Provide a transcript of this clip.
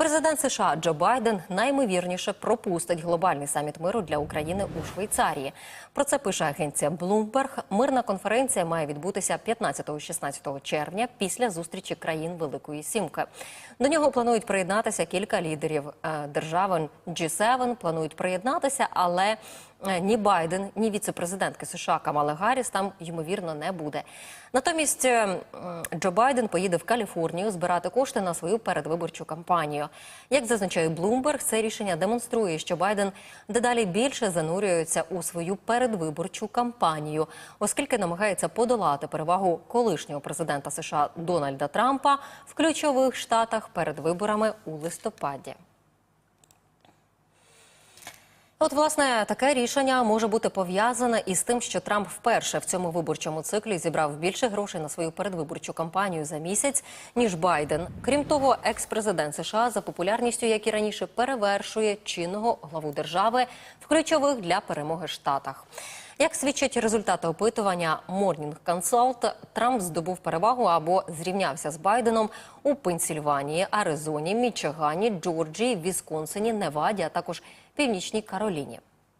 Президент США Джо Байден наймовірніше пропустить глобальний саміт миру для України у Швейцарії. Про це пише агенція Bloomberg. Мирна конференція має відбутися 15-16 червня після зустрічі країн Великої Сімки. До нього планують приєднатися кілька лідерів е, держави G7 Планують приєднатися, але ні Байден, ні віце-президентки США Камали Гарріс там ймовірно не буде. Натомість е, Джо Байден поїде в Каліфорнію збирати кошти на свою передвиборчу кампанію. Як зазначає Bloomberg, це рішення демонструє, що Байден дедалі більше занурюється у свою передвиборчу кампанію, оскільки намагається подолати перевагу колишнього президента США Дональда Трампа в ключових штатах перед виборами у листопаді. От, власне, таке рішення може бути пов'язане із тим, що Трамп вперше в цьому виборчому циклі зібрав більше грошей на свою передвиборчу кампанію за місяць, ніж Байден. Крім того, екс-президент США за популярністю, як і раніше, перевершує чинного главу держави в ключових для перемоги штатах. Як свідчать результати опитування Morning Consult, Трамп здобув перевагу або зрівнявся з Байденом у Пенсільванії, Аризоні, Мічигані, Джорджії, Вісконсині, Неваді, а також Північній Кароліні.